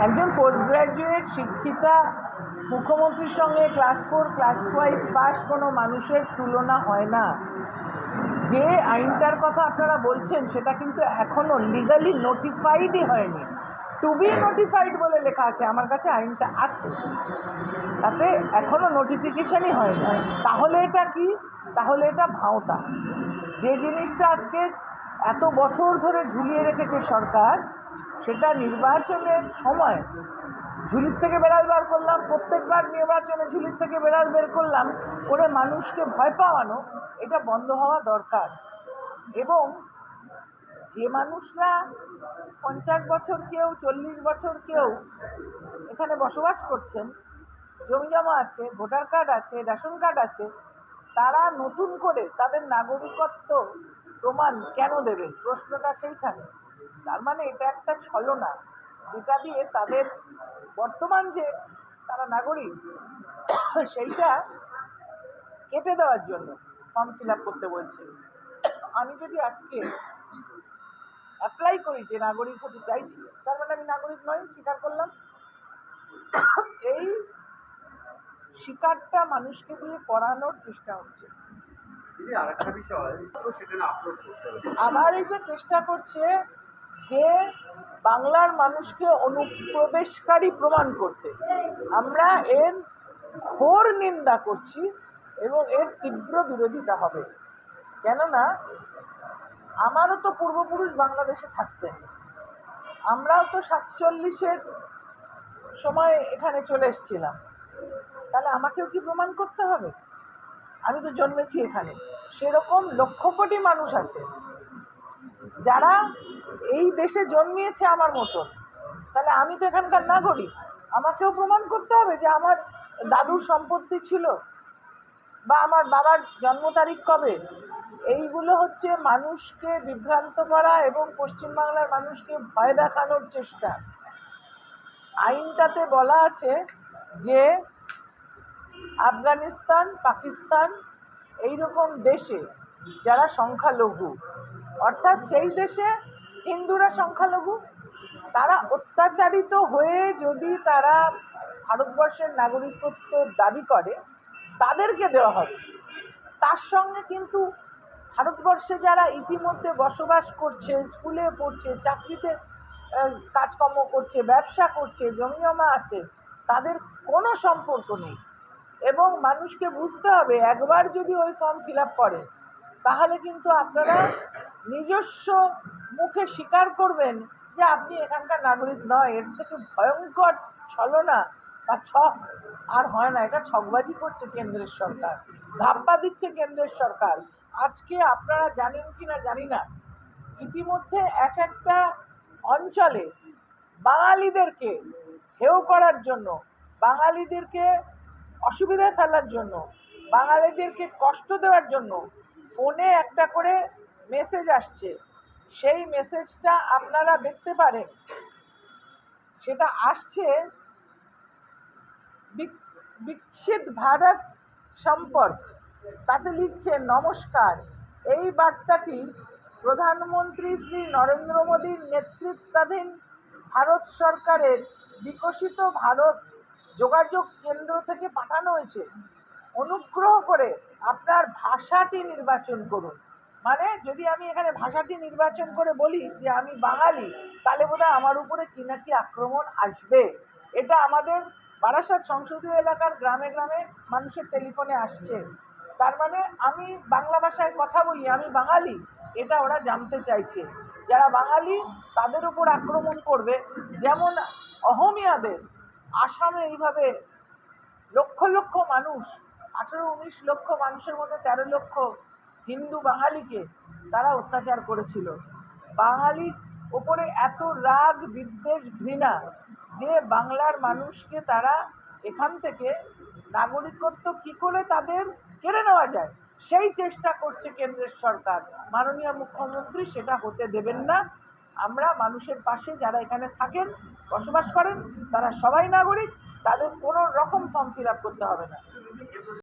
একজন post graduate শিক্ষিতা মুখ্যমন্ত্রীর সঙ্গে class four class five pass কোনো মানুষের তুলনা হয় না। যে আইনটার কথা আপনারা বলছেন, সেটা কিন্তু এখনও লিগালি নোটিফাইডই হয়নি। টু বি নোটিফাইড বলে লেখা আছে, আমার কাছে আইনটা আছে। তাতে এখনও নোটিফিকেশনই হয়নি। তাহলে এটা কি? তাহলে এটা ভাওতা। যে জিনিসটা আজকে এত বছর ধরে ঝুলিয়ে রেখেছে সরকার সেটা নির্বাচনের সময় ঝুলির থেকে বেড়াল বার করলাম, প্রত্যেকবার নির্বাচনে ঝুলির থেকে বেড়াল বের করলাম করে মানুষকে ভয় পাওয়ানো, এটা বন্ধ হওয়া দরকার। এবং যে মানুষরা পঞ্চাশ বছর কেউ, চল্লিশ বছর কেউ এখানে বসবাস করছেন, জমি জমা আছে, ভোটার কার্ড আছে, রেশন কার্ড আছে, তারা নতুন করে তাদের নাগরিকত্ব প্রমাণ কেন দেবে? প্রশ্নটা সেইখানে। তার মানে এটা একটা ছলনা যেটা দিয়ে তাদের বর্তমান যে তারা নাগরিক সেইটা কেটে দেওয়ার জন্য ফর্ম ফিল আপ করতে বলছে। আমি যদি আজকে অ্যাপ্লাই করি যে নাগরিক হতে চাইছি তার মানে আমি নাগরিক নয় স্বীকার করলাম। এই শিকারটা মানুষকে দিয়ে করানোর চেষ্টা হচ্ছে। আবার এটা চেষ্টা করছে যে বাংলার মানুষকে অনুপ্রবেশকারী প্রমাণ করতে। আমরা এর ঘোর নিন্দা করছি এবং এর তীব্র বিরোধিতা হবে। কেননা, আমারও তো পূর্বপুরুষ বাংলাদেশে থাকতেন। আমরাও তো সাতচল্লিশের সময় এখানে চলে এসেছিলাম। তাহলে আমাকেও কি প্রমাণ করতে হবে? আমি তো জন্মেছি এখানে। সেরকম লক্ষ কোটি মানুষ আছে যারা এই দেশে জন্মিয়েছে আমার মতন। তাহলে আমি তো এখানকার নাগরিক। আমাকেও প্রমাণ করতে হবে যে আমার দাদুর সম্পত্তি ছিল বা আমার বাবার জন্ম তারিখ কবে। এইগুলো হচ্ছে মানুষকে বিভ্রান্ত করা এবং পশ্চিমবাংলার মানুষকে ভয় দেখানোর চেষ্টা। আইনটাতে বলা আছে যে আফগানিস্তান, পাকিস্তান এই রকম দেশে যারা সংখ্যালঘু, অর্থাৎ সেই দেশে হিন্দুরা সংখ্যালঘু, তারা অত্যাচারিত হয়ে যদি তারা ভারতবর্ষের নাগরিকত্ব দাবি করে, তাদেরকে দেওয়া হবে। তার সঙ্গে কিন্তু ভারতবর্ষে যারা ইতিমধ্যে বসবাস করছে, স্কুলে পড়ছে, চাকরিতে কাজকর্ম করছে, ব্যবসা করছে, জমিজমা আছে, তাদের কোনো সম্পর্ক নেই। এবং মানুষকে বুঝতে হবে, একবার যদি ওই ফর্ম ফিল আপ করে, তাহলে কিন্তু আপনারা নিজস্ব মুখে স্বীকার করবেন যে আপনি এখানকার নাগরিক নয়। এর থেকে ভয়ঙ্কর ছলনা বা ছক। আর হয় না, এটা ছকবাজি করছে কেন্দ্রের সরকার, ধাপ্পা দিচ্ছে কেন্দ্রের সরকার। আজকে আপনারা জানেন কি না জানি না। ইতিমধ্যে এক একটা অঞ্চলে বাঙালিদেরকে হেয় করার জন্য, বাঙালিদেরকে অসুবিধায় ফেলার জন্য, বাঙালিদেরকে কষ্ট দেওয়ার জন্য ফোনে একটা করে মেসেজ আসছে। সেই মেসেজটা আপনারা দেখতে পারেন। সেটা আসছে বিক- বিকশিত ভারত সম্পর্ক। তাতে লিখছে, নমস্কার। এই বার্তাটি প্রধানমন্ত্রী শ্রী নরেন্দ্র মোদীর নেতৃত্বাধীন ভারত সরকারের বিকশিত ভারত যোগাযোগ কেন্দ্র থেকে পাঠানো হয়েছে। অনুগ্রহ করে আপনার ভাষাটি নির্বাচন করুন। মানে যদি আমি এখানে ভাষাটি নির্বাচন করে বলি যে আমি বাঙালি, তাহলে বোধহয় আমার উপরে কি না কি আক্রমণ আসবে? এটা আমাদের বারাসাত সংসদীয় এলাকার গ্রামে গ্রামে মানুষের টেলিফোনে আসছে। তার মানে আমি বাংলা ভাষায় কথা বলি, আমি বাঙালি, এটা ওরা জানতে চাইছে। যারা বাঙালি, তাদের উপর আক্রমণ করবে। যেমন অহমিয়াদের আসামে এইভাবে লক্ষ লক্ষ মানুষ, আঠেরো, উনিশ লক্ষ মানুষের মধ্যে তেরো লক্ষ হিন্দু বাঙালিকে তারা অত্যাচার করেছিল। বাঙালির ওপরে এত রাগ, বিদ্বেষ, ঘৃণা যে বাংলার মানুষকে তারা এখান থেকে নাগরিকত্ব কি করে তাদের কেড়ে নেওয়া যায়, সেই চেষ্টা করছে কেন্দ্রের সরকার। মাননীয় মুখ্যমন্ত্রী সেটা হতে দেবেন না। আমরা মানুষের পাশে যারা এখানে থাকেন, বসবাস করেন, তারা সবাই নাগরিক, তাদের কোনো রকম ফর্ম ফিল করতে হবে না।